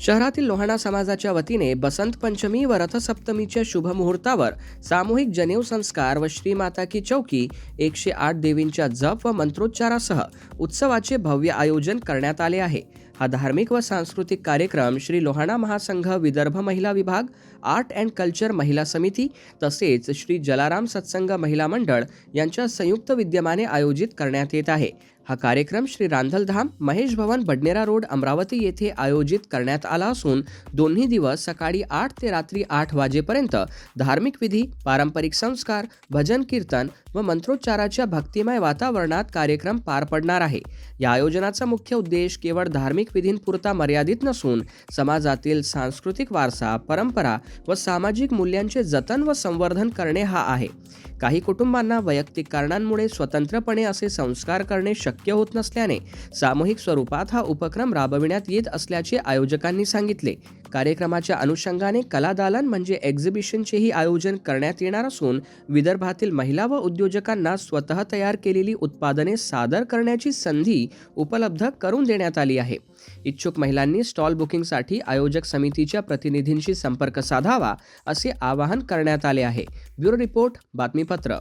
शहरातील लोहाणा समाजाच्या वतीने बसंत पंचमी व रथसप्तमीच्या शुभमुहूर्तावर सामूहिक जनेऊ संस्कार व श्रीमाता की चौकी एकशे आठ देवींच्या जप व मंत्रोच्चारासह उत्सवाचे भव्य आयोजन करण्यात आले आहे. हा धार्मिक व सांस्कृतिक कार्यक्रम श्री लोहाणा महासंघ विदर्भ महिला विभाग आर्ट अँड कल्चर महिला समिती तसेच श्री जलाराम सत्संग महिला मंडळ यांच्या संयुक्त विद्यमाने आयोजित करण्यात येत आहे. हा कार्यक्रम श्री रांधलधाम महेश भवन बडनेरा रोड अमरावती येथे आयोजित करण्यात आला असून दोन्ही दिवस सकाळी आठ ते रात्री आठ वाजेपर्यंत धार्मिक विधी पारंपरिक संस्कार भजन कीर्तन व मंत्रोच्चाराच्या भक्तिमय वातावरणात कार्यक्रम पार पडणार आहे. या आयोजनाचा मुख्य उद्देश केवळ धार्मिक विधींपुरता मर्यादित नसून समाजातील सांस्कृतिक वारसा परंपरा व सामाजिक मूल्यांचे जतन व संवर्धन करणे हा आहे. काही कुटुंबांना वैयक्तिक कारणांमुळे स्वतंत्रपणे असे संस्कार करणे शक्य होत नसल्याने सामूहिक स्वरूपात हा उपक्रम राबविण्यात येत असल्याचे आयोजकांनी सांगितले. कार्यक्रमाच्या अनुषंगाने कलादालन म्हणजे एक्झिबिशनचेही आयोजन करण्यात येणार असून विदर्भातील महिला व उद्योजकांना स्वतः तयार केलेली उत्पादने सादर करण्याची संधी उपलब्ध करून देण्यात आली आहे. इच्छुक महिलांनी स्टॉल बुकिंगसाठी आयोजक समितीच्या प्रतिनिधींशी संपर्क साधावा असे आवाहन करण्यात आले आहे. ब्युरो रिपोर्ट बातमीपत्र.